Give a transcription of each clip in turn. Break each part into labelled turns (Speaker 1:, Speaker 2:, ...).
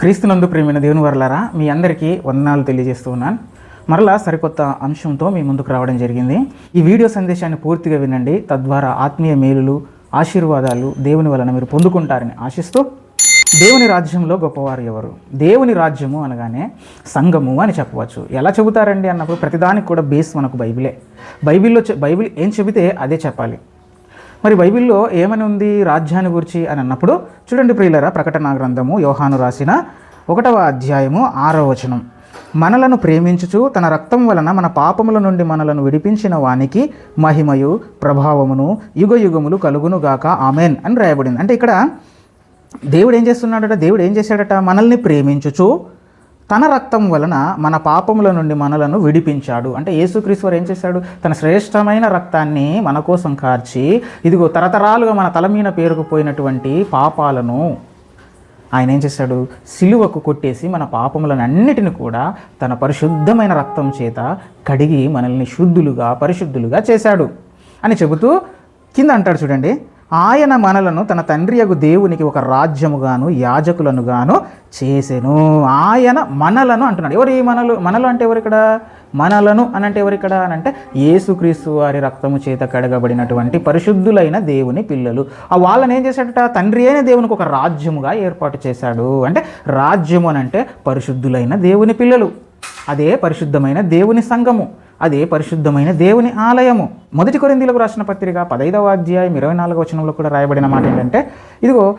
Speaker 1: క్రీస్తునందు ప్రేమైన దేవుని వర్లారా మీ అందరికీ వందనాలు తెలియజేస్తూ ఉన్నాను. మరలా సరికొత్త అంశంతో మీ ముందుకు రావడం జరిగింది. ఈ వీడియో సందేశాన్ని పూర్తిగా వినండి. తద్వారా ఆత్మీయ మేలులు ఆశీర్వాదాలు దేవుని వలన మీరు పొందుకుంటారని ఆశిస్తూ దేవుని రాజ్యంలో గొప్పవారు ఎవరు? దేవుని రాజ్యము అనగానే సంఘము అని చెప్పవచ్చు. ఎలా చెబుతారండి అన్నప్పుడు ప్రతిదానికి కూడా బేస్ మనకు బైబిలే. బైబిల్లో బైబిల్ ఏం చెబితే అదే చెప్పాలి. మరి బైబిల్లో ఏమని ఉంది రాజ్యాన్ని గురించి అని అన్నప్పుడు చూడండి ప్రియులరా ప్రకటన గ్రంథము యోహాను రాసిన ఒకటవ అధ్యాయము ఆరవ వచనం. మనలను ప్రేమించుచు తన రక్తం వలన మన పాపముల నుండి మనలను విడిపించిన వానికి మహిమయు ప్రభావమును యుగ యుగములు కలుగునుగాక. ఆమెన్ అని రాయబడింది. అంటే ఇక్కడ దేవుడు ఏం చేస్తున్నాడట? దేవుడు ఏం చేశాడట? మనల్ని ప్రేమించుచు తన రక్తం వలన మన పాపముల నుండి మనలను విడిపించాడు. అంటే యేసుక్రీస్తు వారు ఏం చేశాడు? తన శ్రేష్టమైన రక్తాన్ని మన కోసం కార్చి ఇదిగో తరతరాలుగా మన తల మీద పేరుకుపోయినటువంటి పాపాలను ఆయన ఏం చేశాడు? సిలువకు కొట్టేసి మన పాపములను అన్నిటిని కూడా తన పరిశుద్ధమైన రక్తం చేత కడిగి మనల్ని శుద్ధులుగా పరిశుద్ధులుగా చేశాడు. అని చెబుతూ కింద అంటాడు చూడండి. ఆయన మనలను తన తండ్రి యగు దేవునికి ఒక రాజ్యముగాను యాజకులను గాను చేసెను. ఆయన మనలను అంటున్నాడు. ఎవరు ఈ మనలు? మనలు అంటే ఎవరు ఇక్కడ మనలను అని అంటే ఎవరు ఇక్కడ అని అంటే యేసుక్రీస్తు వారి రక్తము చేత కడగబడినటువంటి పరిశుద్ధులైన దేవుని పిల్లలు. ఆ వాళ్ళని ఏం చేశాడట? తండ్రి అయిన దేవునికి ఒక రాజ్యముగా ఏర్పాటు చేశాడు. అంటే రాజ్యము అని అంటే పరిశుద్ధులైన దేవుని పిల్లలు. అదే పరిశుద్ధమైన దేవుని సంఘము. అదే పరిశుద్ధమైన దేవుని ఆలయము. మొదటి కొరిందీలకు రాసిన పత్రిక పదైదవ అధ్యాయం ఇరవై నాలుగవ వచనంలో కూడా రాయబడిన మాట ఏంటంటే ఇదిగో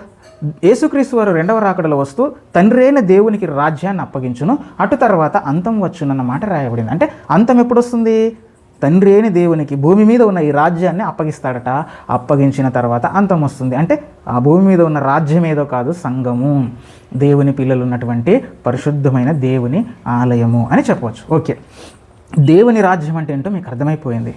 Speaker 1: యేసుక్రీస్తు వారు రెండవ రాకడలో వస్తూ తండ్రైన దేవునికి రాజ్యాన్ని అప్పగించును అటు తర్వాత అంతం వచ్చునన్న మాట రాయబడింది. అంటే అంతం ఎప్పుడు వస్తుంది? తండ్రి అయిన దేవునికి భూమి మీద ఉన్న ఈ రాజ్యాన్ని అప్పగిస్తాడట. అప్పగించిన తర్వాత అంతం వస్తుంది. అంటే ఆ భూమి మీద ఉన్న రాజ్యం ఏదో కాదు సంఘము. దేవుని పిల్లలు ఉన్నటువంటి పరిశుద్ధమైన దేవుని ఆలయము అని చెప్పవచ్చు. ఓకే. దేవుని రాజ్యం అంటే ఏంటో మీకు అర్థమైపోయింది.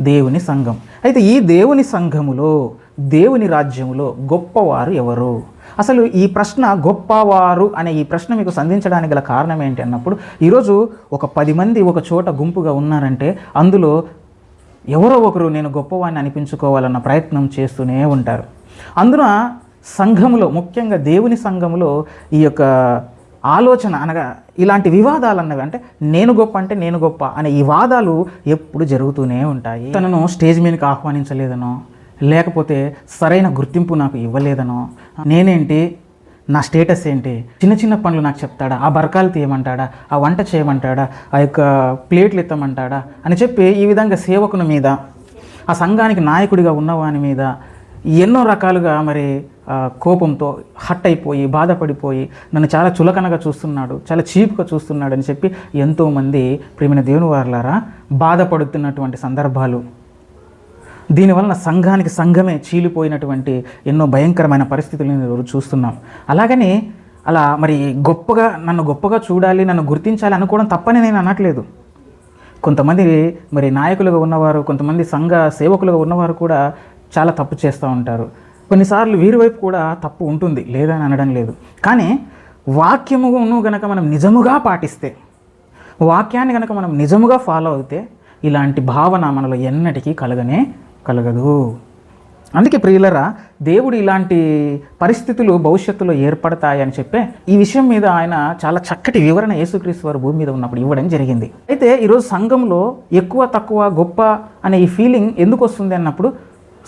Speaker 1: దేవుని సంఘం. అయితే ఈ దేవుని సంఘములో దేవుని రాజ్యములో గొప్పవారు ఎవరు? అసలు ఈ ప్రశ్న గొప్పవారు అనే ఈ ప్రశ్న మీకు సంధించడానికి గల కారణం ఏంటి అన్నప్పుడు ఈరోజు ఒక పది మంది ఒక చోట గుంపుగా ఉన్నారంటే అందులో ఎవరో ఒకరు నేను గొప్పవాడిని అనిపించుకోవాలన్న ప్రయత్నం చేస్తూనే ఉంటారు. అందున సంఘములో ముఖ్యంగా దేవుని సంఘములో ఈ యొక్క ఆలోచన అనగా ఇలాంటి వివాదాలు అన్నవి అంటే నేను గొప్ప అంటే నేను గొప్ప అనే ఈ వాదాలు ఎప్పుడు జరుగుతూనే ఉంటాయి. తనను స్టేజ్ మీదకి ఆహ్వానించలేదనో లేకపోతే సరైన గుర్తింపు నాకు ఇవ్వలేదనో నేనేంటి నా స్టేటస్ ఏంటి చిన్న చిన్న పనులు నాకు చెప్తాడా ఆ బరకాలు తీయమంటాడా ఆ వంట చేయమంటాడా ఆ యొక్క ప్లేట్లు ఎత్తమంటాడా అని చెప్పి ఈ విధంగా సేవకుని మీద ఆ సంఘానికి నాయకుడిగా ఉన్నవాని మీద ఎన్నో రకాలుగా మరి కోపంతో హట్ అయిపోయి బాధపడిపోయి నన్ను చాలా చులకనగా చూస్తున్నాడు చాలా చీప్గా చూస్తున్నాడు అని చెప్పి ఎంతోమంది ప్రేమైన దేవుని వారులారా బాధపడుతున్నటువంటి సందర్భాలు. దీనివలన సంఘానికి సంఘమే చీలిపోయినటువంటి ఎన్నో భయంకరమైన పరిస్థితులను నేను చూస్తున్నాం. అలాగని అలా మరి గొప్పగా నన్ను గొప్పగా చూడాలి నన్ను గుర్తించాలి అనుకోవడం తప్పని నేను అనట్లేదు. కొంతమంది మరి నాయకులుగా ఉన్నవారు కొంతమంది సంఘ సేవకులుగా ఉన్నవారు కూడా చాలా తప్పు చేస్తూ ఉంటారు. కొన్నిసార్లు వీరి వైపు కూడా తప్పు ఉంటుంది లేదని అనడం లేదు. కానీ వాక్యమును గనక మనం నిజముగా పాటిస్తే వాక్యాన్ని కనుక మనం నిజముగా ఫాలో అవుతే ఇలాంటి భావన మనలో ఎన్నటికీ కలగనే కలగదు. అందుకే ప్రియులరా దేవుడు ఇలాంటి పరిస్థితులు భవిష్యత్తులో ఏర్పడతాయని చెప్పే ఈ విషయం మీద ఆయన చాలా చక్కటి వివరణ యేసుక్రీస్తు వారు భూమి మీద ఉన్నప్పుడు ఇవ్వడం జరిగింది. అయితే ఈరోజు సంఘంలో ఎక్కువ తక్కువ గొప్ప అనే ఈ ఫీలింగ్ ఎందుకు వస్తుంది అన్నప్పుడు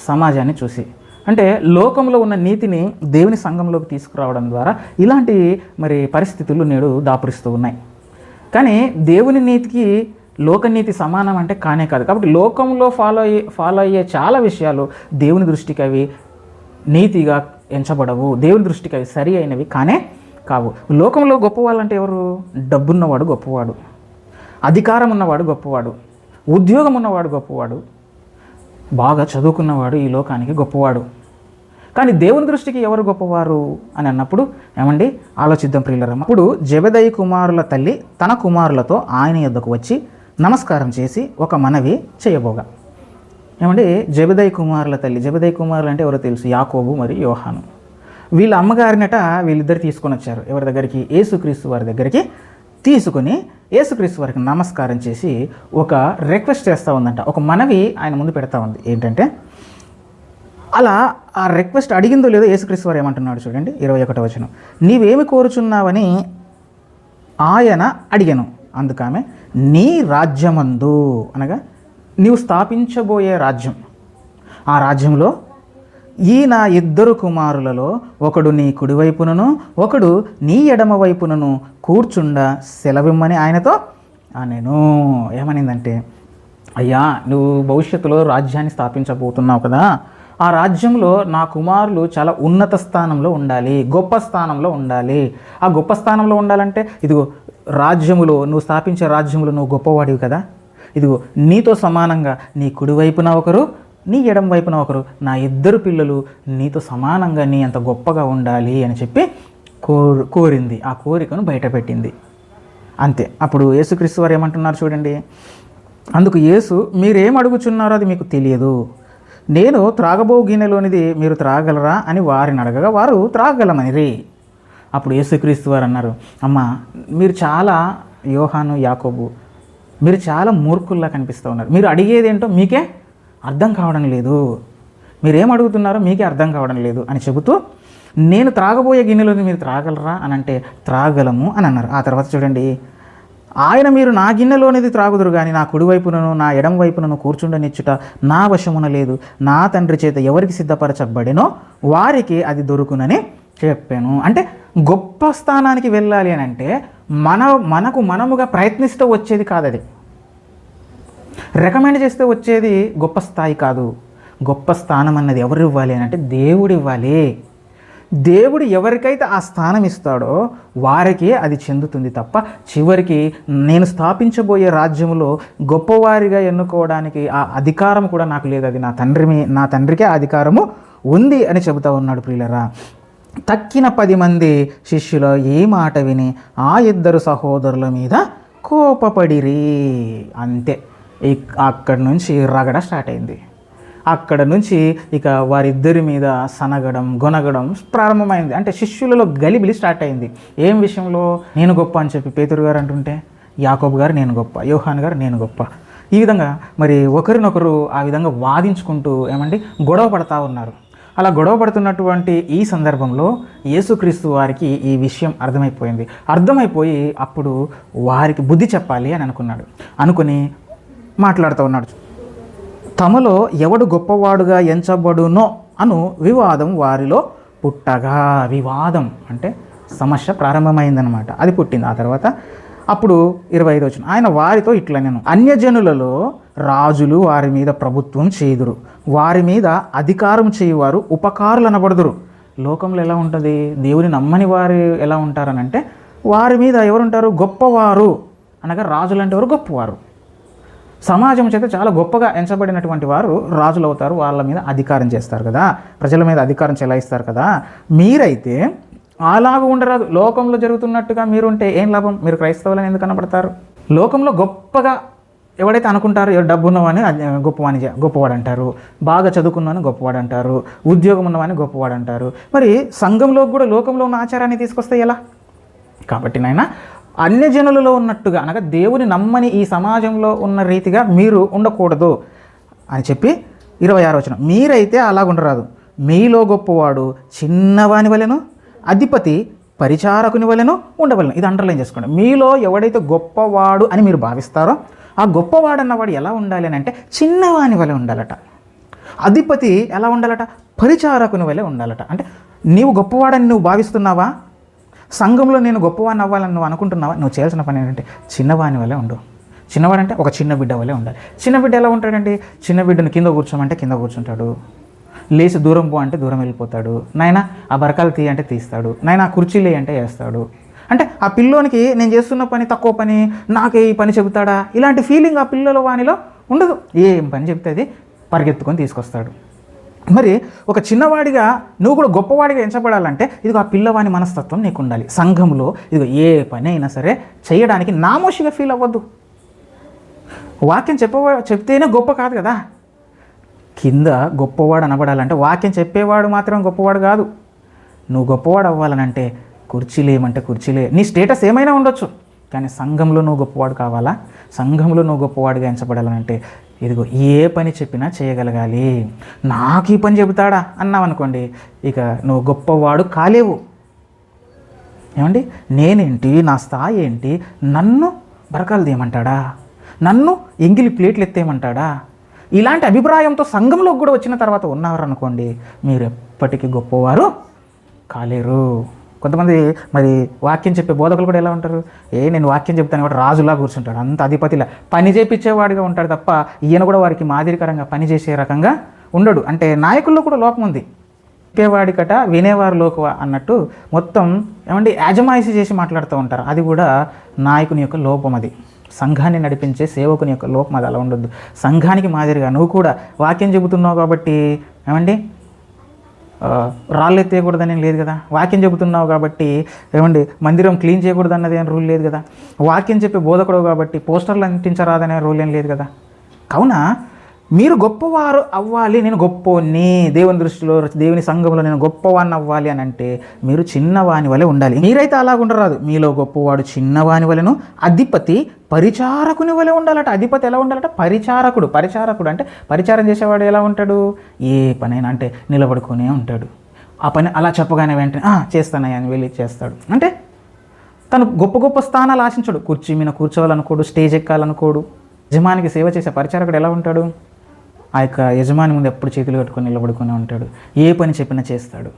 Speaker 1: సమాజాన్ని చూసి. అంటే లోకంలో ఉన్న నీతిని దేవుని సంఘంలోకి తీసుకురావడం ద్వారా ఇలాంటి మరి పరిస్థితులు నేడు దాపురిస్తూ ఉన్నాయి. కానీ దేవుని నీతికి లోకనీతి సమానం అంటే కానే కాదు. కాబట్టి లోకంలో ఫాలో అయ్యే ఫాలో అయ్యే చాలా విషయాలు దేవుని దృష్టికి అవి నీతిగా ఎంచబడవు. దేవుని దృష్టికి అవి సరి అయినవి కానే కావు. లోకంలో గొప్పవాళ్ళంటే ఎవరు? డబ్బున్నవాడు గొప్పవాడు. అధికారం ఉన్నవాడు గొప్పవాడు. ఉద్యోగం ఉన్నవాడు గొప్పవాడు. బాగా చదువుకున్నవాడు ఈ లోకానికి గొప్పవాడు. కానీ దేవుని దృష్టికి ఎవరు గొప్పవారు అని అన్నప్పుడు ఏమండి? ఆలోచిద్దాం ప్రియులరమ్మ అప్పుడు జబదయి కుమారుల తల్లి తన కుమారులతో ఆయన యొద్దకు వచ్చి నమస్కారం చేసి ఒక మనవి చేయబోగా. ఏమండి? జబదయి కుమారుల తల్లి. జబదయి కుమారులు అంటే ఎవరో తెలుసు? యాకోబు మరియు యోహాను. వీళ్ళ అమ్మగారినట వీళ్ళిద్దరు తీసుకొని వచ్చారు. ఎవరి దగ్గరికి? ఏసుక్రీస్తు వారి దగ్గరికి తీసుకొని యేసుక్రీస్తు వారికి నమస్కారం చేసి ఒక రిక్వెస్ట్ చేస్తూ ఉందంట. ఒక మనవి ఆయన ముందు పెడతా ఉంది. ఏంటంటే అలా ఆ రిక్వెస్ట్ అడిగిందో లేదో యేసుక్రీస్తు వారు ఏమంటున్నాడు చూడండి ఇరవై ఒకటో వచనం. నీవేమి కోరుచున్నావని ఆయన అడిగాను. అందుకామె నీ రాజ్యమందు అనగా నీవు స్థాపించబోయే రాజ్యం. ఆ రాజ్యంలో ఈ నా ఇద్దరు కుమారులలో ఒకడు నీ కుడివైపునను ఒకడు నీ ఎడమ వైపునను కూర్చుండ సెలవిమ్మని ఆయనతో నేను ఏమనిందంటే అయ్యా నువ్వు భవిష్యత్తులో రాజ్యాన్ని స్థాపించబోతున్నావు కదా. ఆ రాజ్యంలో నా కుమారులు చాలా ఉన్నత స్థానంలో ఉండాలి గొప్ప స్థానంలో ఉండాలి. ఆ గొప్ప స్థానంలో ఉండాలంటే ఇదిగో రాజ్యములో నువ్వు స్థాపించే రాజ్యములో నువ్వు గొప్పవాడివి కదా. ఇదిగో నీతో సమానంగా నీ కుడివైపున ఒకరు నీ ఎడం వైపున ఒకరు నా ఇద్దరు పిల్లలు నీతో సమానంగా నీ అంత గొప్పగా ఉండాలి అని చెప్పి కోరు కోరింది. ఆ కోరికను బయటపెట్టింది. అంతే. అప్పుడు యేసుక్రీస్తు వారు ఏమంటున్నారు చూడండి. అందుకు యేసు మీరేం అడుగుచున్నారో అది మీకు తెలియదు. నేను త్రాగబో గిన్నెలోనిది మీరు త్రాగలరా అని వారిని అడగగా వారు త్రాగలమనిరి. అప్పుడు యేసుక్రీస్తు వారు అన్నారు అమ్మ మీరు చాలా యోహాను యాకోబు మీరు చాలా మూర్ఖుల్లా కనిపిస్తూ ఉన్నారు. మీరు అడిగేది ఏంటో మీకే అర్థం కావడం లేదు. మీరేం అడుగుతున్నారో మీకే అర్థం కావడం లేదు. అని చెబుతూ నేను త్రాగబోయే గిన్నెలోని మీరు త్రాగలరా? అని అంటే త్రాగలము అని అన్నారు. ఆ తర్వాత చూడండి ఆయన మీరు నా గిన్నెలోనిది త్రాగుదురు కానీ నా కుడివైపునను నా ఎడం వైపునను కూర్చుండనిచ్చుట నా వశమున లేదు. నా తండ్రి చేత ఎవరికి సిద్ధపరచబడినో వారికి అది దొరుకునని చెప్పాను. అంటే గొప్ప స్థానానికి వెళ్ళాలి అని అంటే మన మనకు మనముగా ప్రయత్నిస్తూ వచ్చేది కాదు అది రికమెండ్ చేస్తే వచ్చేది గొప్ప స్థాయి కాదు. గొప్ప స్థానం అన్నది ఎవరు ఇవ్వాలి అని అంటే దేవుడు ఇవ్వాలి. దేవుడు ఎవరికైతే ఆ స్థానం ఇస్తాడో వారికే అది చెందుతుంది తప్ప చివరికి నేను స్థాపించబోయే రాజ్యంలో గొప్పవారిగా ఎన్నుకోవడానికి ఆ అధికారం కూడా నాకు లేదు. అది నా తండ్రి మీ నా తండ్రికే ఆ అధికారము ఉంది అని చెబుతా ఉన్నాడు ప్రియులరా. తక్కిన పది మంది శిష్యులు ఏ మాట విని ఆ ఇద్దరు సహోదరుల మీద కోపపడిరి. అంతే. అక్కడి నుంచి రగడ స్టార్ట్ అయింది. అక్కడ నుంచి ఇక వారిద్దరి మీద సనగడం గొనగడం ప్రారంభమైంది. అంటే శిష్యులలో గలిబిలి స్టార్ట్ అయింది. ఏం విషయంలో? నేను గొప్ప అని చెప్పి పేతురు గారు అంటుంటే యాకోబు గారు నేను గొప్ప యోహాన్ గారు నేను గొప్ప. ఈ విధంగా మరి ఒకరినొకరు ఆ విధంగా వాదించుకుంటూ ఏమండి గొడవ పడతా ఉన్నారు. అలా గొడవ పడుతున్నటువంటి ఈ సందర్భంలో యేసుక్రీస్తు వారికి ఈ విషయం అర్థమైపోయింది. అర్థమైపోయి అప్పుడు వారికి బుద్ధి చెప్పాలి అని అనుకున్నాడు. అనుకుని మాట్లాడుతూ ఉన్నాడు. తమలో ఎవడు గొప్పవాడుగా ఎంచబడునో అను వివాదం వారిలో పుట్టగా. వివాదం అంటే సమస్య ప్రారంభమైందనమాట అది పుట్టింది. ఆ తర్వాత అప్పుడు ఇరవై ఐదు వచ్చిన ఆయన వారితో ఇట్లా నేను అన్యజనులలో రాజులు వారి మీద ప్రభుత్వం చేయుదురు వారి మీద అధికారం చేయువారు ఉపకారులు అనబడుదురు లోకంలో ఎలా ఉంటుంది? దేవుని నమ్మని వారు ఎలా ఉంటారనంటే వారి మీద ఎవరుంటారు? గొప్పవారు అనగా రాజులు అంటే వారు గొప్పవారు. సమాజం చేత చాలా గొప్పగా ఎంచబడినటువంటి వారు రాజులు అవుతారు వాళ్ళ మీద అధికారం చేస్తారు కదా ప్రజల మీద అధికారం చెలాయిస్తారు కదా. మీరైతే అలాగ ఉండరాదు. లోకంలో జరుగుతున్నట్టుగా మీరుంటే ఏం లాభం? మీరు క్రైస్తవులని ఎందుకు కనబడతారు లోకంలో గొప్పగా ఎవడైతే అనుకుంటారో ఎవరు డబ్బు ఉన్నవాని గొప్పవాని చే- గొప్పవాడు అంటారు బాగా చదువుకున్నవాని గొప్పవాడు అంటారు ఉద్యోగం ఉన్నవాని గొప్పవాడు అంటారు మరి సంఘంలో కూడా లోకంలో ఉన్న ఆచారాన్ని తీసుకొస్తే ఎలా? కాబట్టి నాయన అన్యజనులలో ఉన్నట్టుగా అనగా దేవుని నమ్మని ఈ సమాజంలో ఉన్న రీతిగా మీరు ఉండకూడదు అని చెప్పి ఇరవై ఆరు వచ్చిన మీరైతే అలాగుండరాదు. మీలో గొప్పవాడు చిన్నవాని వలెను అధిపతి పరిచారకుని వలెను ఉండవలను. ఇది అండర్లైన్ చేసుకోండి. మీలో ఎవడైతే గొప్పవాడు అని మీరు భావిస్తారో ఆ గొప్పవాడు అన్నవాడు ఎలా ఉండాలి అని అంటే చిన్నవాని వలె ఉండాలట. అధిపతి ఎలా ఉండాలట? పరిచారకుని వలె ఉండాలట. అంటే నీవు గొప్పవాడని నువ్వు భావిస్తున్నావా? సంఘంలో నేను గొప్పవాడిని అవ్వాలని నువ్వు అనుకుంటున్నావా? నువ్వు చేయాల్సిన పని ఏంటంటే చిన్నవాని వలె ఉండు. చిన్నవాడంటే ఒక చిన్న బిడ్డ వలె ఉండాలి. చిన్న బిడ్డ ఎలా ఉంటాడండి? చిన్న బిడ్డను కింద కూర్చోమంటే కింద కూర్చుంటాడు. లేచి దూరం పో అంటే దూరం వెళ్ళిపోతాడు. నాయన ఆ బరకాలు తీ అంటే తీస్తాడు. నాయన ఆ కుర్చీలే అంటే వేస్తాడు. అంటే ఆ పిల్లోనికి నేను చేస్తున్న పని తక్కువ పని నాకే ఈ పని చెబుతాడా? ఇలాంటి ఫీలింగ్ ఆ పిల్లల వానిలో ఉండదు. ఏం పని చెప్తే అది పరిగెత్తుకొని తీసుకొస్తాడు. మరి ఒక చిన్నవాడిగా నువ్వు కూడా గొప్పవాడిగా ఎంచబడాలంటే ఇదిగో ఆ పిల్లవాని మనస్తత్వం నీకు ఉండాలి సంఘంలో ఇదిగో ఏ పని అయినా సరే చేయడానికి నామోషిగా ఫీల్ అవ్వద్దు. వాక్యం చెప్పవ చెప్తేనే గొప్ప కాదు కదా. కింద గొప్పవాడు అనబడాలంటే వాక్యం చెప్పేవాడు మాత్రం గొప్పవాడు కాదు. నువ్వు గొప్పవాడు అవ్వాలనంటే కుర్చీలు ఏమంటే కుర్చీలే. నీ స్టేటస్ ఏమైనా ఉండొచ్చు. కానీ సంఘంలో నువ్వు గొప్పవాడు కావాలా? సంఘంలో నువ్వు గొప్పవాడిగా ఎంచబడాలనంటే ఇదిగో ఏ పని చెప్పినా చేయగలగాలి. నాకు ఈ పని చెబుతాడా? అన్నావు అనుకోండి ఇక నువ్వు గొప్పవాడు కాలేవు. ఏమండి? నేనేంటి? నా స్థాయి ఏంటి? నన్ను బరకాలు తీయమంటాడా నన్ను ఎంగిలి ప్లేట్లు ఎత్తేయమంటాడా? ఇలాంటి అభిప్రాయంతో సంఘంలోకి కూడా వచ్చిన తర్వాత ఉన్నవారు అనుకోండి మీరు ఎప్పటికీ గొప్పవారు కాలేరు. కొంతమంది మరి వాక్యం చెప్పే బోధకులు కూడా ఎలా ఉంటారు? ఏ నేను వాక్యం చెప్తాను కాబట్టి రాజులా కూర్చుంటాడు. అంత అధిపతిలా. పని చేపించేవాడిగా ఉంటాడు తప్ప ఈయన కూడా వారికి మాదిరికరంగా పని చేసే రకంగా ఉండడు. అంటే నాయకుల్లో కూడా లోపం ఉంది. చెప్పేవాడికట వినేవారు లోకువ అన్నట్టు మొత్తం ఏమండి యాజమాయిషి చేసి మాట్లాడుతూ ఉంటారు. అది కూడా నాయకుని యొక్క లోపం అది. సంఘాన్ని నడిపించే సేవకుని యొక్క లోపం అది. అలా ఉండొద్దు. సంఘానికి మాదిరిగా నువ్వు కూడా వాక్యం చెబుతున్నావు కాబట్టి ఏమండి రాళ్ళు ఎత్తేయకూడదని లేదు కదా. వాక్యం చెబుతున్నావు కాబట్టి ఏమండి మందిరం క్లీన్ చేయకూడదు అన్నది రూల్ లేదు కదా. వాక్యం చెప్పి బోధకుడు కాబట్టి పోస్టర్లు అంటించరాదనే రూల్ ఏం లేదు కదా. కావున మీరు గొప్పవారు అవ్వాలి నేను గొప్పోని దేవుని దృష్టిలో దేవుని సంఘంలో నేను గొప్పవాడిని అవ్వాలి అని అంటే మీరు చిన్నవాని వలె ఉండాలి. మీరైతే అలాగ ఉండరాదు. మీలో గొప్పవాడు చిన్నవాని వలెను అధిపతి పరిచారకుని వలె ఉండాలట. అధిపతి ఎలా ఉండాలట? పరిచారకుడు. పరిచారకుడు అంటే పరిచారం చేసేవాడు ఎలా ఉంటాడు? ఏ పనైనా అంటే నిలబడుకునే ఉంటాడు. ఆ పని అలా చెప్పగానే వెంటనే చేస్తానయ్యా అని వెళ్ళి చేస్తాడు. అంటే తను గొప్ప గొప్ప స్థానాలు ఆశించడు. కుర్చీ మీద కూర్చోవాలనుకోడు స్టేజ్ ఎక్కాలనుకోడు. యజమానికి సేవ చేసే పరిచారకుడు ఎలా ఉంటాడు? ఆ యొక్క యజమాని ముందు ఎప్పుడు చేతులు కట్టుకొని నిలబడుకునే ఉంటాడు. ఏ పని చెప్పినా చేస్తాడు.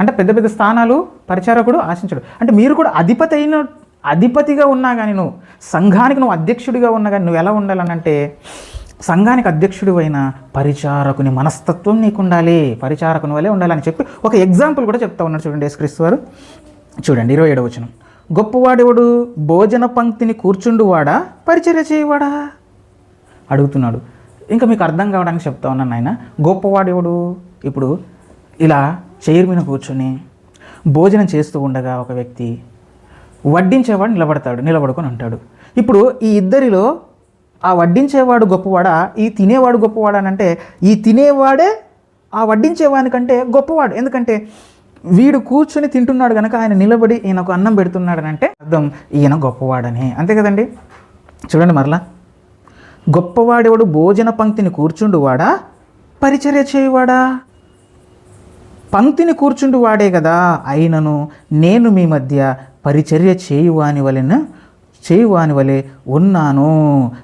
Speaker 1: అంటే పెద్ద పెద్ద స్థానాలు పరిచారకుడు ఆశించడు. అంటే మీరు కూడా అధిపతి అయిన అధిపతిగా ఉన్నా కానీ నువ్వు సంఘానికి నువ్వు అధ్యక్షుడిగా ఉన్నా కానీ నువ్వు ఎలా ఉండాలనంటే సంఘానికి అధ్యక్షుడు అయిన పరిచారకుని మనస్తత్వం నీకు ఉండాలి పరిచారకుని వలె ఉండాలని చెప్పి ఒక ఎగ్జాంపుల్ కూడా చెప్తా ఉన్నాడు చూడండి యేసుక్రీస్తు వారు. చూడండి ఇరవై ఏడవ వచనం. గొప్పవాడెవడు భోజన పంక్తిని కూర్చుండువాడా? పరిచర్య చేయవాడా? అడుగుతున్నాడు. ఇంకా మీకు అర్థం కావడానికి చెప్తా ఉన్నాను ఆయన గొప్పవాడెవడు ఇప్పుడు ఇలా చైర్ మీద కూర్చొని భోజనం చేస్తూ ఉండగా ఒక వ్యక్తి వడ్డించేవాడు నిలబడతాడు నిలబడుకొని ఉంటాడు. ఇప్పుడు ఈ ఇద్దరిలో ఆ వడ్డించేవాడు గొప్పవాడా? ఈ తినేవాడు గొప్పవాడా అని అంటే ఈ తినేవాడే ఆ వడ్డించేవానికంటే గొప్పవాడు. ఎందుకంటే వీడు కూర్చొని తింటున్నాడు కనుక ఆయన నిలబడి ఈయనకు అన్నం పెడుతున్నాడని అంటే అర్థం ఈయన గొప్పవాడని. అంతే కదండి? చూడండి మరలా. గొప్పవాడెవడు భోజన పంక్తిని కూర్చుండువాడా? పరిచర్య చేయువాడా? పంక్తిని కూర్చుండు వాడే కదా అయినను నేను మీ మధ్య పరిచర్య చేయువాని వలెన చేయువాని వలె ఉన్నాను.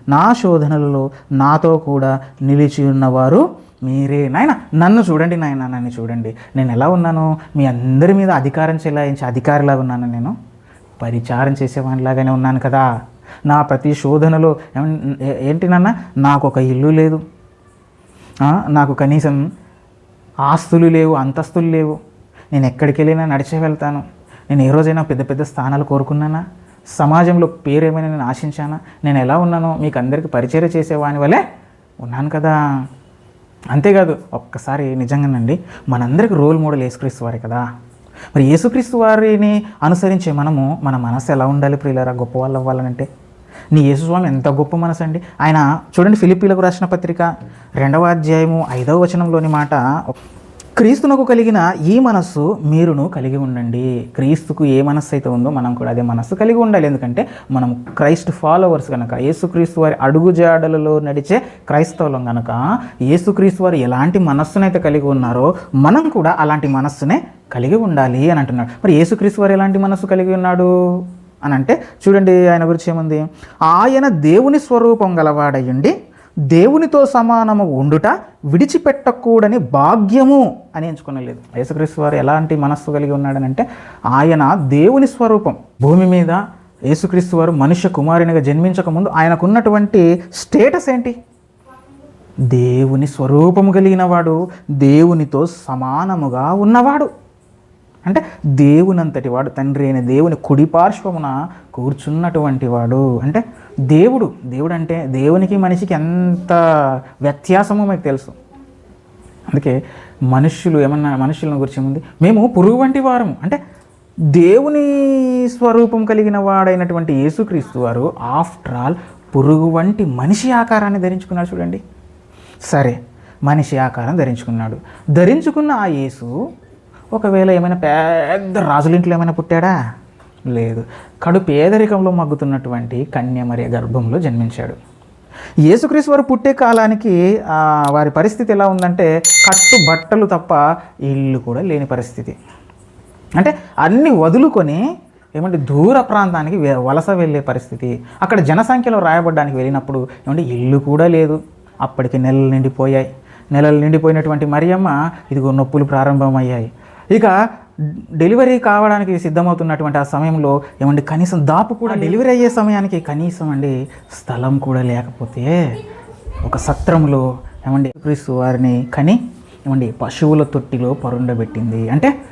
Speaker 1: నా శోధనలలో నాతో కూడా నిలిచి ఉన్నవారు మీరే. నాయన నన్ను చూడండి నాయన నన్ను చూడండి. నేను ఎలా ఉన్నాను మీ అందరి మీద అధికారం చెలాయించి అధికారిలాగా ఉన్నాను నేను. పరిచారం చేసేవానిలాగానే ఉన్నాను కదా. నా ప్రతి శోధనలో ఏమన్- ఏ- ఏంటి నాన్న? నాకు ఒక ఇల్లు లేదు. నాకు కనీసం ఆస్తులు లేవు అంతస్తులు లేవు. నేను ఎక్కడికి వెళ్ళినా నడిచే వెళ్తాను. నేను ఏ రోజైనా పెద్ద పెద్ద స్థానాలు కోరుకున్నానా? సమాజంలో పేరేమైనా నేను ఆశించానా? నేను ఎలా ఉన్నానో మీకు అందరికీ పరిచయం చేసేవాని వలె ఉన్నాను కదా. అంతేకాదు ఒక్కసారి నిజంగానండి మనందరికి రోల్ మోడల్ యేసుక్రీస్తు వారే కదా. మరి యేసుక్రీస్తు వారిని అనుసరించే మనము మన మనసు ఎలా ఉండాలి ప్రియులరా? గొప్ప వాళ్ళు అవ్వాలనంటే నీ యేసుస్వామి ఎంత గొప్ప మనసు అండి ఆయన చూడండి ఫిలిపీలకు రాసిన పత్రిక రెండవ అధ్యాయము ఐదవ వచనంలోని మాట క్రీస్తునకు కలిగిన ఈ మనస్సు మీరును కలిగి ఉండండి. క్రీస్తుకు ఏ మనస్సు అయితే ఉందో మనం కూడా అదే మనస్సు కలిగి ఉండాలి. ఎందుకంటే మనం క్రైస్ట్ ఫాలోవర్స్ కనుక యేసుక్రీస్తు వారి అడుగుజాడలలో నడిచే క్రైస్తవులం కనుక యేసుక్రీస్తు వారు ఎలాంటి మనస్సునైతే కలిగి ఉన్నారో మనం కూడా అలాంటి మనస్సునే కలిగి ఉండాలి అని అంటున్నాడు. మరి యేసుక్రీస్తు వారు ఎలాంటి మనస్సు కలిగి ఉన్నాడు? అని అంటే చూడండి ఆయన గురించి ఏముంది? ఆయన దేవుని స్వరూపం గలవాడయ్యుండి దేవునితో సమానము ఉండుట విడిచిపెట్టకూడని భాగ్యము అని ఎంచుకునలేదు. యేసుక్రీస్తు వారు ఎలాంటి మనస్సు కలిగి ఉన్నాడని అంటే ఆయన దేవుని స్వరూపం భూమి మీద యేసుక్రీస్తు వారు మనుష్య కుమారునిగా జన్మించక ముందు ఆయనకున్నటువంటి స్టేటస్ ఏంటి? దేవుని స్వరూపము కలిగినవాడు దేవునితో సమానముగా ఉన్నవాడు. అంటే దేవునంతటి వాడు తండ్రి అయిన దేవుని కుడి పార్శ్వమున కూర్చున్నటువంటి వాడు. అంటే దేవుడు దేవుడు అంటే దేవునికి మనిషికి ఎంత వ్యత్యాసమో మీకు తెలుసు. అందుకే మనుష్యులు ఏమన్నా మనుషులను గురించి ఏముంది? మేము పురుగు వంటి వారము. అంటే దేవుని స్వరూపం కలిగిన వాడైనటువంటి యేసుక్రీస్తు వారు ఆఫ్టర్ ఆల్ పురుగు వంటి మనిషి ఆకారాన్ని ధరించుకున్నాడు చూడండి. సరే మనిషి ఆకారం ధరించుకున్నాడు. ధరించుకున్న ఆ యేసు ఒకవేళ ఏమైనా పెద్ద రాజులింట్లో ఏమైనా పుట్టాడా? లేదు. కడు పేదరికంలో మగ్గుతున్నటువంటి కన్యమర్య గర్భంలో జన్మించాడు. యేసుక్రీస్తు వారు పుట్టే కాలానికి వారి పరిస్థితి ఎలా ఉందంటే కట్టు బట్టలు తప్ప ఇల్లు కూడా లేని పరిస్థితి. అంటే అన్ని వదులుకొని ఏమంటే దూర ప్రాంతానికి వలస వెళ్ళే పరిస్థితి. అక్కడ జనసంఖ్యలో రాయబడ్డానికి వెళ్ళినప్పుడు ఏమంటే ఇల్లు కూడా లేదు. అప్పటికి నెలలు నిండిపోయాయి. నెలలు నిండిపోయినటువంటి మరియమ్మ ఇదిగో నొప్పులు ప్రారంభమయ్యాయి. ఇక డెలివరీ కావడానికి సిద్ధమవుతున్నటువంటి ఆ సమయంలో ఏమంటే కనీసం దాపు కూడా డెలివరీ అయ్యే సమయానికి కనీసం అండి స్థలం కూడా లేకపోతే ఒక సత్రంలో ఏమండి క్రీస్తు వారిని కని ఏమండి పశువుల తొట్టిలో పరుండబెట్టింది. అంటే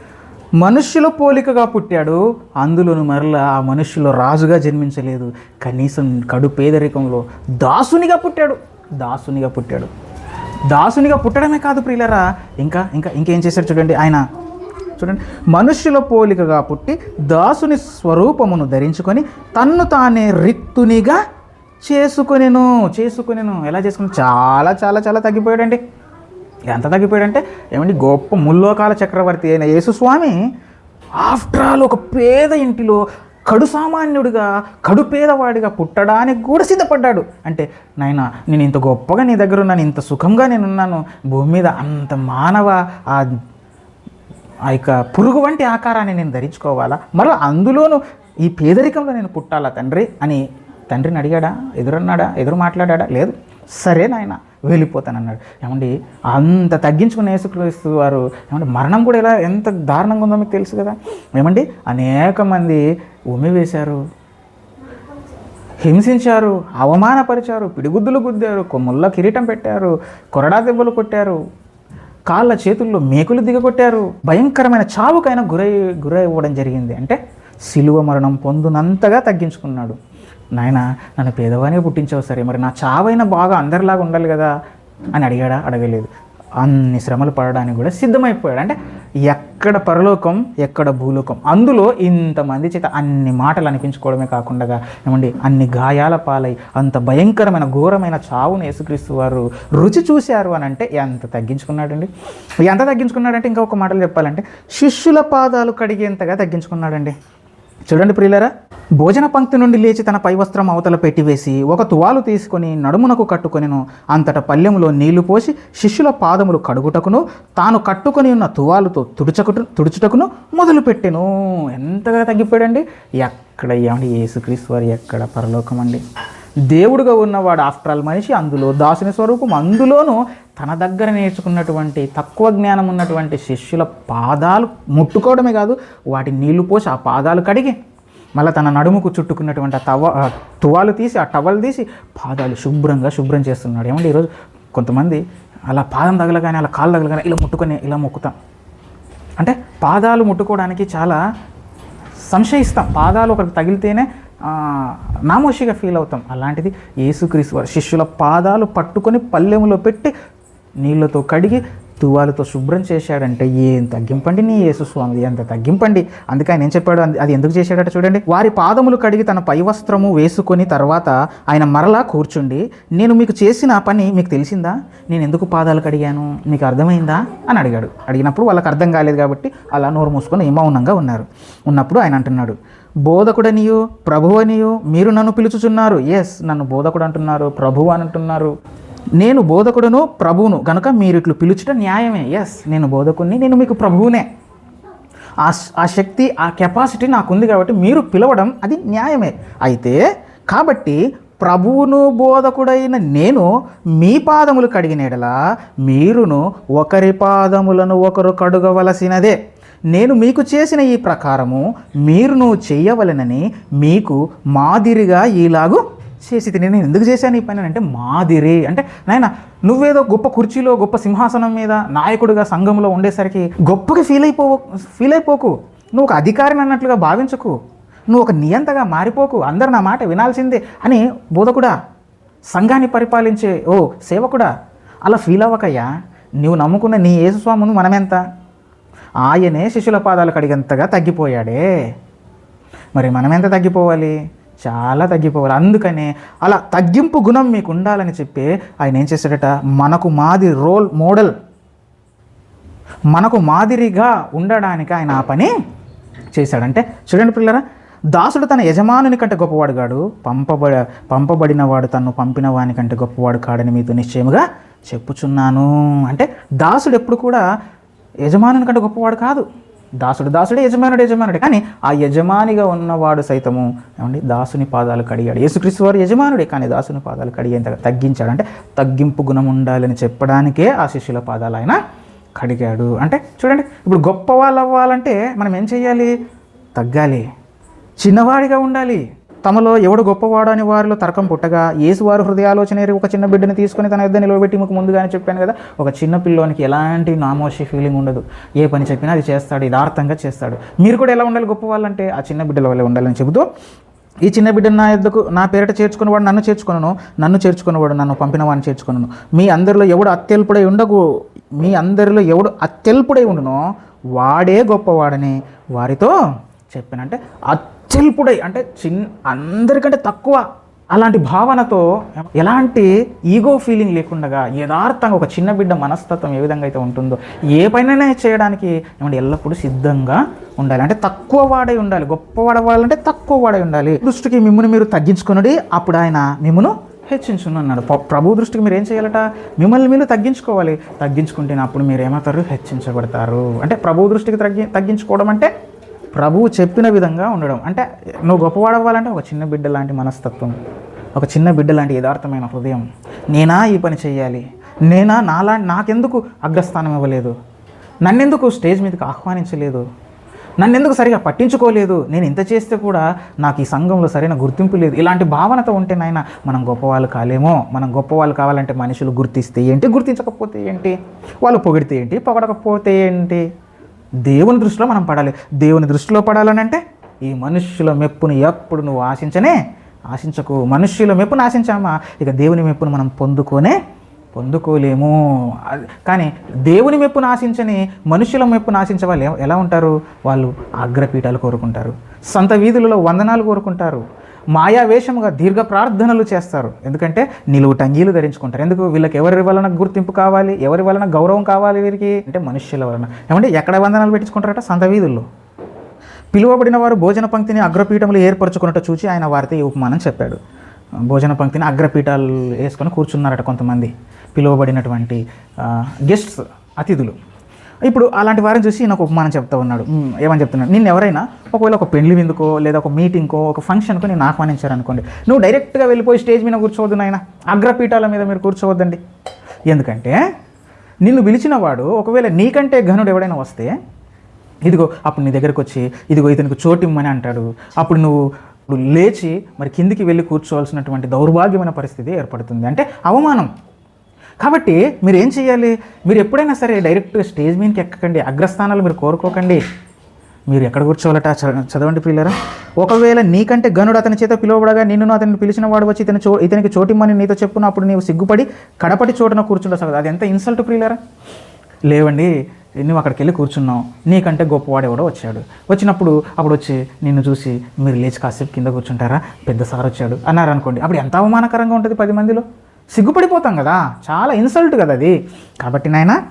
Speaker 1: మనుష్యుల పోలికగా పుట్టాడు అందులోను మరలా ఆ మనుష్యులో రాజుగా జన్మించలేదు. కనీసం కడు పేదరికంలో దాసునిగా పుట్టాడు దాసునిగా పుట్టాడు. దాసునిగా పుట్టడమే కాదు ప్రియులరా ఇంకా ఇంకా ఇంకేం చేశాడు చూడండి ఆయన చూడండి. మనుష్యుల పోలికగా పుట్టి దాసుని స్వరూపమును ధరించుకొని తన్ను తానే రిక్తునిగా చేసుకునేను చేసుకునేను. ఎలా చేసుకుని చాలా చాలా చాలా తగ్గిపోయాడండి. ఎంత తగ్గిపోయాడంటే ఏమండి గొప్ప ముల్లోకాల చక్రవర్తి అయిన యేసుస్వామి ఆఫ్టర్ ఆల్ ఒక పేద ఇంటిలో కడు సామాన్యుడిగా కడు పేదవాడిగా పుట్టడానికి కూడా సిద్ధపడ్డాడు. అంటే నాయన నేను ఇంత గొప్పగా నీ దగ్గర ఉన్నాను ఇంత సుఖంగా నేను ఉన్నాను భూమి మీద అంత మానవ ఆ ఆ యొక్క పురుగు వంటి ఆకారాన్ని నేను ధరించుకోవాలా? మరో అందులోనూ ఈ పేదరికంలో నేను పుట్టాలా తండ్రి అని తండ్రిని అడిగాడా? ఎదురన్నాడా? ఎదురు మాట్లాడా లేదు. సరే నాయన వెళ్ళిపోతానన్నాడు. ఏమండి అంత తగ్గించుకున్న యేసుక్రీస్తు వారు ఏమంటే మరణం కూడా ఎలా ఎంత దారుణంగా ఉందో మీకు తెలుసు కదా? ఏమండి అనేక మంది ఉమ్మి వేశారు హింసించారు అవమానపరిచారు పిడిగుద్దులు గుద్దారు కొమ్ముల్లో కిరీటం పెట్టారు కొరడా దెబ్బలు కొట్టారు కాళ్ళ చేతుల్లో మేకులు దిగగొట్టారు. భయంకరమైన చావుకైనా గురై గురై ఇవ్వడం జరిగింది. అంటే సిలువ మరణం పొందునంతగా తగ్గించుకున్నాడు. నాయన నన్ను పేదవానిగా పుట్టించావు సరే మరి నా చావైనా బాగా అందరిలాగా ఉండాలి కదా? అని అడిగాడా అడగలేదు. అన్ని శ్రమలు పడడానికి కూడా సిద్ధమైపోయాడు. అంటే ఎక్కడ పరలోకం ఎక్కడ భూలోకం. అందులో ఇంతమంది చేత అన్ని మాటలు అనిపించుకోవడమే కాకుండా ఏమండి అన్ని గాయాల పాలై అంత భయంకరమైన ఘోరమైన చావును యేసుక్రీస్తు వారు రుచి చూశారు అని అంటే ఎంత తగ్గించుకున్నాడండి? ఎంత తగ్గించుకున్నాడంటే ఇంకా ఒక మాటలు చెప్పాలంటే శిష్యుల పాదాలు కడిగేంతగా తగ్గించుకున్నాడండి. చూడండి ప్రియులరా భోజన పంక్తి నుండి లేచి తన పై వస్త్రం అవతల పెట్టివేసి ఒక తువాలు తీసుకొని నడుమునకు కట్టుకొనిను అంతట పల్లెములో నీళ్ళు పోసి శిష్యుల పాదములు కడుగుటకును తాను కట్టుకొని ఉన్న తువాలుతో తుడుచకుట తుడుచుటకును మొదలుపెట్టెను. ఎంతగా తగ్గిపోయాడండి? ఎక్కడ ఏమండి? యేసుక్రీస్తు వారు ఎక్కడ పరలోకం అండి దేవుడుగా ఉన్నవాడు ఆఫ్టర్ ఆల్ మనిషి అందులో దాసుని స్వరూపం అందులోనూ తన దగ్గర నేర్చుకున్నటువంటి తక్కువ జ్ఞానం ఉన్నటువంటి శిష్యుల పాదాలు ముట్టుకోవడమే కాదు వాటి నీళ్ళు పోసి ఆ పాదాలు కడిగి మళ్ళీ తన నడుముకు చుట్టుకున్నటువంటి ఆ తవ తువాలు తీసి ఆ టవల్ తీసి పాదాలు శుభ్రంగా శుభ్రం చేస్తున్నాడు. ఏమంటే ఈరోజు కొంతమంది అలా పాదం తగలగానే అలా కాళ్ళు తగలగానే ఇలా ముట్టుకొని ఇలా మొక్కుతాం. అంటే పాదాలు ముట్టుకోవడానికి చాలా సంశయిస్తాం. పాదాలు ఒకరికి తగిలితేనే నామోషిగా ఫీల్ అవుతాం. అలాంటిది యేసుక్రీస్తు వారు శిష్యుల పాదాలు పట్టుకొని పల్లెములో పెట్టి నీళ్ళతో కడిగి తువాలతో శుభ్రం చేశాడంటే ఏం తగ్గింపండి? నీ యేసుస్వామిది ఎంత తగ్గింపండి. అందుకే ఆయన ఏం చెప్పాడు? అది- అది ఎందుకు చేశాడట చూడండి. వారి పాదములు కడిగి తన పై వస్త్రము వేసుకొని తర్వాత ఆయన మరలా కూర్చుండి నేను మీకు చేసిన పని మీకు తెలిసిందా? నేను ఎందుకు పాదాలు కడిగాను? మీకు అర్థమైందా? అని అడిగాడు. అడిగినప్పుడు వాళ్ళకి అర్థం కాలేదు కాబట్టి అలా నోరు మూసుకొని మౌనంగా ఉన్నారు. ఉన్నప్పుడు ఆయన అంటున్నాడు బోధకుడనియు ప్రభువనియు మీరు నన్ను పిలుచుచున్నారు. ఎస్ నన్ను బోధకుడు అంటున్నారు ప్రభువు అని అంటున్నారు. నేను బోధకుడును ప్రభువును. గనుక మీరు ఇట్లు పిలుచుట న్యాయమే. ఎస్ నేను బోధకుడిని నేను మీకు ప్రభువునే. ఆ ఆ శక్తి ఆ కెపాసిటీ నాకుంది కాబట్టి మీరు పిలవడం అది న్యాయమే. అయితే కాబట్టి ప్రభువును బోధకుడైన నేను మీ పాదములు కడిగినెడలా మీరును ఒకరి పాదములను ఒకరు కడుగవలసినదే. నేను మీకు చేసిన ఈ ప్రకారము మీరును చేయవలెనని మీకు మాదిరిగా ఈలాగు చేసి నేను ఎందుకు చేశాను ఈ పని అంటే మాదిరి అంటే నాయన నువ్వేదో గొప్ప కుర్చీలో గొప్ప సింహాసనం మీద నాయకుడిగా సంఘంలో ఉండేసరికి గొప్పగా ఫీల్ అయిపో ఫీల్ అయిపోకు. నువ్వు ఒక అధికారిని అన్నట్లుగా భావించకు. నువ్వు ఒక నియంతగా మారిపోకు. అందరు నా మాట వినాల్సిందే అని బోధకుడా సంఘాన్ని పరిపాలించే ఓ సేవకుడా అలా ఫీల్ అవ్వకయ్యా. నువ్వు నమ్ముకున్న నీ యేసుస్వామి ముందు మనమెంత? ఆయనే శిష్యుల పాదాలు కడిగంతగా తగ్గిపోయాడే. మరి మనమెంత తగ్గిపోవాలి? చాలా తగ్గిపోవాలి. అందుకనే అలా తగ్గింపు గుణం మీకు ఉండాలని చెప్పి ఆయన ఏం చేశాడట? మనకు మాది రోల్ మోడల్ మనకు మాదిరిగా ఉండడానికి ఆయన ఆ పని చేశాడంటే చూడండి పిల్లరా దాసుడు తన యజమానుని కంటే గొప్పవాడు కాడు. పంపబడ పంపబడిన వాడు తను పంపిన వాని కంటే గొప్పవాడు కాడని మీతో నిశ్చయముగా చెప్పుచున్నాను. అంటే దాసుడు ఎప్పుడు కూడా యజమానుని కంటే గొప్పవాడు కాదు. దాసుడు దాసుడే యజమానుడు యజమానుడే. కానీ ఆ యజమానిగా ఉన్నవాడు సైతము ఏమండి దాసుని పాదాలు కడిగాడు. యేసుక్రీస్తు వారు యజమానుడే కానీ దాసుని పాదాలు కడిగేంత తగ్గించాడు అంటే తగ్గింపు గుణం ఉండాలని చెప్పడానికే ఆ శిష్యుల పాదాలు ఆయన కడిగాడు. అంటే చూడండి ఇప్పుడు గొప్ప వాళ్ళు అవ్వాలంటే మనం ఏం చేయాలి? తగ్గాలి. చిన్నవాడిగా ఉండాలి. తమలో ఎవడు గొప్పవాడు అని వారిలో తర్కం పుట్టగా యేసు హృదయాలోచన ఒక చిన్న బిడ్డని తీసుకొని తన యుద్ధ నిలబెట్టి మీకు ముందుగానే చెప్పాను కదా ఒక చిన్న పిల్లోనికి ఎలాంటి నామోషి ఫీలింగ్ ఉండదు. ఏ పని చెప్పినా అది చేస్తాడు యథార్థంగా చేస్తాడు. మీరు కూడా ఎలా ఉండాలి గొప్పవాళ్ళంటే ఆ చిన్న బిడ్డల వల్ల ఉండాలని చెబుతూ ఈ చిన్న బిడ్డను నా ఎద్దకు నా పేరిట చేర్చుకున్నవాడు నన్ను చేర్చుకున్నాను నన్ను చేర్చుకున్నవాడు నన్ను పంపిన వాడిని చేర్చుకున్నాను మీ అందరిలో ఎవడు అత్యల్పుడై ఉండకు మీ అందరిలో ఎవడు అత్యల్పుడై ఉండునో వాడే గొప్పవాడని వారితో చెప్పానంటే అత్యల్పుడై అంటే చిన్న అందరికంటే తక్కువ అలాంటి భావనతో ఎలాంటి ఈగో ఫీలింగ్ లేకుండా యథార్థంగా ఒక చిన్న బిడ్డ మనస్తత్వం ఏ విధంగా అయితే ఉంటుందో ఏ పైననే చేయడానికి ఏమంటే ఎల్లప్పుడూ సిద్ధంగా ఉండాలి. అంటే తక్కువ వాడై ఉండాలి. గొప్పవాడ వాడాలంటే తక్కువ వాడై ఉండాలి. దృష్టికి మిమ్మల్ని మీరు తగ్గించుకున్నది అప్పుడు ఆయన మిమ్మను హెచ్చించును అన్నాడు ప్రభు దృష్టికి మీరు ఏం చేయాలట? మిమ్మల్ని మీరు తగ్గించుకోవాలి. తగ్గించుకుంటేనే అప్పుడు మీరు ఏమవుతారు హెచ్చించబడతారు. అంటే ప్రభు దృష్టికి తగ్గి తగ్గించుకోవడం అంటే ప్రభువు చెప్పిన విధంగా ఉండడం. అంటే నువ్వు గొప్పవాడవ్వాలంటే ఒక చిన్న బిడ్డ లాంటి మనస్తత్వం ఒక చిన్న బిడ్డ లాంటి యథార్థమైన హృదయం. నేనా ఈ పని చేయాలి నేనా నాలా నాకెందుకు అగ్రస్థానం ఇవ్వలేదు? నన్నెందుకు స్టేజ్ మీదకి ఆహ్వానించలేదు? నన్నెందుకు సరిగా పట్టించుకోలేదు? నేను ఇంత చేస్తే కూడా నాకు ఈ సంఘంలో సరైన గుర్తింపు లేదు. ఇలాంటి భావనతో ఉంటే నాయన మనం గొప్పవాళ్ళు కాలేమో. మనం గొప్పవాళ్ళు కావాలంటే మనుషులు గుర్తిస్తే ఏంటి? గుర్తించకపోతే ఏంటి? వాళ్ళు పొగిడితే ఏంటి? పొగడకపోతే ఏంటి? దేవుని దృష్టిలో మనం పడాలి. దేవుని దృష్టిలో పడాలని అంటే ఈ మనుష్యుల మెప్పును ఎప్పుడు నువ్వు ఆశించనే ఆశించకు. మనుష్యుల మెప్పును ఆశించామా? ఇక దేవుని మెప్పును మనం పొందుకోనే పొందుకోలేము. కానీ దేవుని మెప్పును ఆశించని మనుషుల మెప్పును ఆశించే వాళ్ళు ఎలా ఉంటారు? వాళ్ళు అగ్రపీఠాలు కోరుకుంటారు. సంత వీధులలో వందనాలు కోరుకుంటారు. మాయావేషముగా దీర్ఘ ప్రార్థనలు చేస్తారు. ఎందుకంటే నిలువు టంగీలు ధరించుకుంటారు. ఎందుకు? వీళ్ళకి ఎవరి వలన గుర్తింపు కావాలి? ఎవరి వలన గౌరవం కావాలి వీరికి? అంటే మనుష్యుల వలన. ఏమంటే ఎక్కడ వందనాలు పెట్టించుకుంటారట? సంత వీధుల్లో. పిలువబడిన వారు భోజన పంక్తిని అగ్రపీఠములు ఏర్పరచుకున్నట్టు చూచి ఆయన వారితో ఈ ఉపమానం చెప్పాడు. భోజన పంక్తిని అగ్రపీఠాలు వేసుకొని కూర్చున్నారట కొంతమంది. పిలువబడినటువంటి గెస్ట్స్ అతిథులు. ఇప్పుడు అలాంటి వారిని చూసి నాకు ఉపమానం చెప్తా ఉన్నాడు. ఏమని చెప్తున్నాడు? నిన్ను ఎవరైనా ఒకవేళ ఒక పెళ్ళి విందుకో లేదా ఒక మీటింగ్కో ఒక ఫంక్షన్కో నేను ఆహ్వానించారనుకోండి. నువ్వు డైరెక్ట్గా వెళ్ళిపోయి స్టేజ్ మీద కూర్చోవద్దు నాయన. అగ్రపీఠాల మీద మీరు కూర్చోవద్దండి. ఎందుకంటే నిన్ను పిలిచిన వాడు ఒకవేళ నీకంటే ఘనుడు ఎవడైనా వస్తే ఇదిగో అప్పుడు నీ దగ్గరకు వచ్చి ఇదిగో ఇతనికి చోటిమ్మని అంటాడు. అప్పుడు నువ్వు ఇప్పుడు లేచి మరి కిందికి వెళ్ళి కూర్చోవాల్సినటువంటి దౌర్భాగ్యమైన పరిస్థితి ఏర్పడుతుంది. అంటే అవమానం. కాబట్టి మీరు ఏం చేయాలి? మీరు ఎప్పుడైనా సరే డైరెక్ట్గా స్టేజ్ మీదకి ఎక్కకండి అగ్రస్థానాలు మీరు కోరుకోకండి. మీరు ఎక్కడ కూర్చోవాలట? చదవండి పిల్లరా ఒకవేళ నీకంటే గనుడు అతని చేత పిలువబడగా నిన్ను అతన్ని పిలిచిన వాడు వచ్చి ఇతని చో ఇతనికి చోటిమ్మని నీతో చెప్పున అప్పుడు నీవు సిగ్గుపడి కడపటి చోటున కూర్చుంటావు అది ఎంత ఇన్సల్ట్ ప్రియులరా? లేవండి నువ్వు అక్కడికి వెళ్ళి కూర్చున్నావు. నీకంటే గొప్పవాడు ఎవడో వచ్చాడు. వచ్చినప్పుడు అప్పుడు వచ్చి నిన్ను చూసి మీరు లేచి కాసేపు కింద కూర్చుంటారా? పెద్ద సార్ వచ్చాడు. అన్నారు అనుకోండి అప్పుడు ఎంత అవమానకరంగా ఉంటుంది పది మందిలో? సిగ్గుపడిపోతాం కదా. చాలా ఇన్సల్ట్ కదా అది. కాబట్టి నాయనా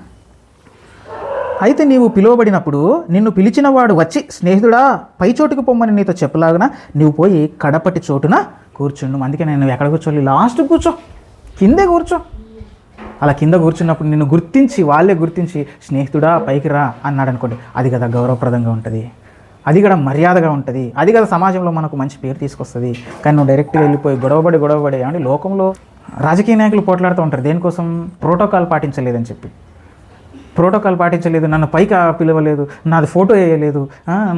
Speaker 1: అయితే నీవు పిలువబడినప్పుడు నిన్ను పిలిచిన వాడు వచ్చి స్నేహితుడా పై చోటుకు పొమ్మని నీతో చెప్పలాగున నువ్వు పోయి కడపటి చోటున కూర్చుండు. అందుకే నేను ఎక్కడ కూర్చోవాలి? లాస్ట్ కూర్చో. కిందే కూర్చో. అలా కింద కూర్చున్నప్పుడు నిన్ను గుర్తించి వాళ్ళే గుర్తించి స్నేహితుడా పైకి రా అన్నాడు అనుకోండి. అది కదా గౌరవప్రదంగా ఉంటుంది. అది కూడా మర్యాదగా ఉంటుంది. అది కదా సమాజంలో మనకు మంచి పేరు తీసుకొస్తుంది. కానీ నువ్వు డైరెక్ట్గా వెళ్ళిపోయి గొడవబడి గొడవబడి అంటే లోకంలో రాజకీయ నాయకులు పోట్లాడుతూ ఉంటారు. దేనికోసం? ప్రోటోకాల్ పాటించలేదని చెప్పి. ప్రోటోకాల్ పాటించలేదు నన్ను పైకి పిలవలేదు నాది ఫోటో వేయలేదు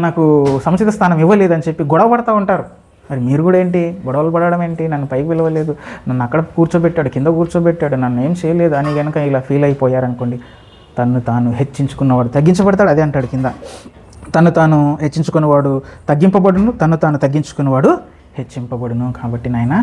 Speaker 1: నాకు సముచిత స్థానం ఇవ్వలేదు అని చెప్పి గొడవ పడుతూ ఉంటారు. మరి మీరు కూడా ఏంటి? గొడవలు పడడం ఏంటి? నన్ను పైకి పిలవలేదు నన్ను అక్కడ కూర్చోబెట్టాడు కింద కూర్చోబెట్టాడు నన్ను ఏం చేయలేదు అని కనుక ఇలా ఫీల్ అయిపోయారనుకోండి తను తాను హెచ్చించుకున్నవాడు తగ్గించబడతాడు అదే అంటాడు కింద. తను తాను హెచ్చించుకున్నవాడు తగ్గింపబడును తను తాను తగ్గించుకున్నవాడు హెచ్చింపబడును. కాబట్టి నాయన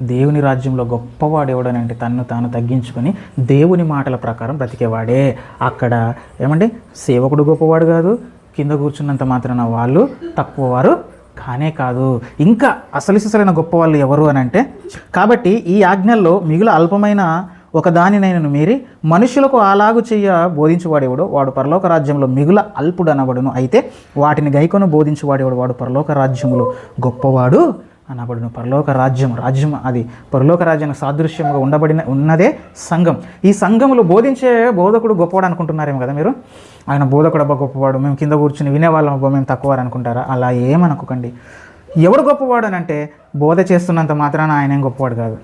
Speaker 1: దేవుని రాజ్యంలో గొప్పవాడు ఎవడనంటే తన్ను తాను తగ్గించుకొని దేవుని మాటల ప్రకారం బ్రతికేవాడే. అక్కడ ఏమండి? సేవకుడు గొప్పవాడు కాదు కింద కూర్చున్నంత మాత్రాన వాళ్ళు తక్కువ వారు కానే కాదు. ఇంకా అసలు సిసలైన గొప్ప వాళ్ళు ఎవరు అని అంటే కాబట్టి ఈ ఆజ్ఞల్లో మిగులు అల్పమైన ఒక దానినైనను మీరి మనుషులకు అలాగు చెయ్య బోధించువాడేవాడు వాడు పరలోక రాజ్యంలో మిగుల అల్పుడు అనబడును అయితే వాటిని గైకొను బోధించువాడేవాడు వాడు పరలోక రాజ్యంలో గొప్పవాడు అనబడును పరలోక రాజ్యం రాజ్యం అది పరలోక రాజ్యానికి సాదృశ్యంగా ఉండబడిన ఉన్నదే సంఘం. ఈ సంఘములో బోధించే బోధకుడు గొప్పవాడు అనుకుంటున్నారేమో కదా మీరు? ఆయన బోధకుడు అబ్బా గొప్పవాడు. మేము కింద కూర్చుని వినేవాళ్ళం అబ్బా మేము తక్కువారు అనుకుంటారా? అలా ఏమనుకోకండి. ఎవడు గొప్పవాడు అని అంటే బోధ చేస్తున్నంత మాత్రాన ఆయన ఏం గొప్పవాడు కాదు.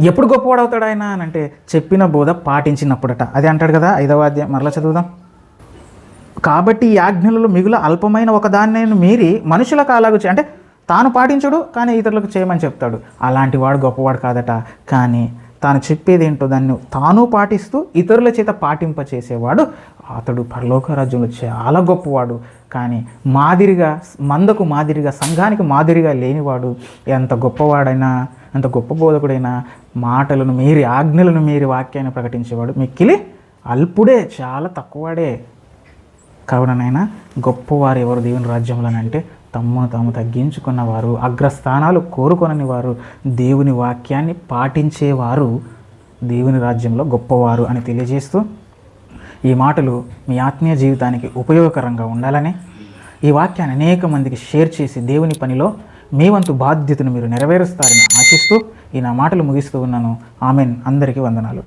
Speaker 1: ఎప్పుడు గొప్పవాడు అవుతాడు ఆయన అని అంటే చెప్పిన బోధ పాటించినప్పుడట. అది అంటాడు కదా ఐదవ అధ్యాయం మరలా చదువుదాం. కాబట్టి ఈ ఆజ్ఞలలో మిగుల అల్పమైన ఒక దాన్ని మీరి మనుషులకు అలాగ అంటే తాను పాటించడు కానీ ఇతరులకు చేయమని చెప్తాడు. అలాంటి వాడు గొప్పవాడు కాదట. కానీ తాను చెప్పేది ఏంటో దాన్ని తాను పాటిస్తూ ఇతరుల చేత పాటింప చేసేవాడు. అతడు పరలోక రాజ్యంలో చాలా గొప్పవాడు. కానీ మాదిరిగా మందకు మాదిరిగా సంఘానికి మాదిరిగా లేనివాడు. ఎంత గొప్పవాడైనా ఎంత గొప్ప బోధకుడైనా మాటలను మీరి ఆజ్ఞలను మీరి వాక్యాన్ని ప్రకటించేవాడు. మిక్కిలి అల్పుడే చాలా తక్కువవాడే. కావుననైనా గొప్పవారు ఎవరు దేవుని రాజ్యంలోనంటే తమ్మును తాము తగ్గించుకున్నవారు అగ్రస్థానాలు కోరుకొనని వారు దేవుని వాక్యాన్ని పాటించేవారు దేవుని రాజ్యంలో గొప్పవారు అని తెలియజేస్తూ ఈ మాటలు మీ ఆత్మీయ జీవితానికి ఉపయోగకరంగా ఉండాలని ఈ వాక్యాన్ని అనేక మందికి షేర్ చేసి దేవుని పనిలో మీ వంతు బాధ్యతను మీరు నెరవేరుస్తారని ఆశిస్తూ ఈ నా మాటలు ముగిస్తూ ఉన్నాను. ఆమెన్. అందరికీ వందనాలు.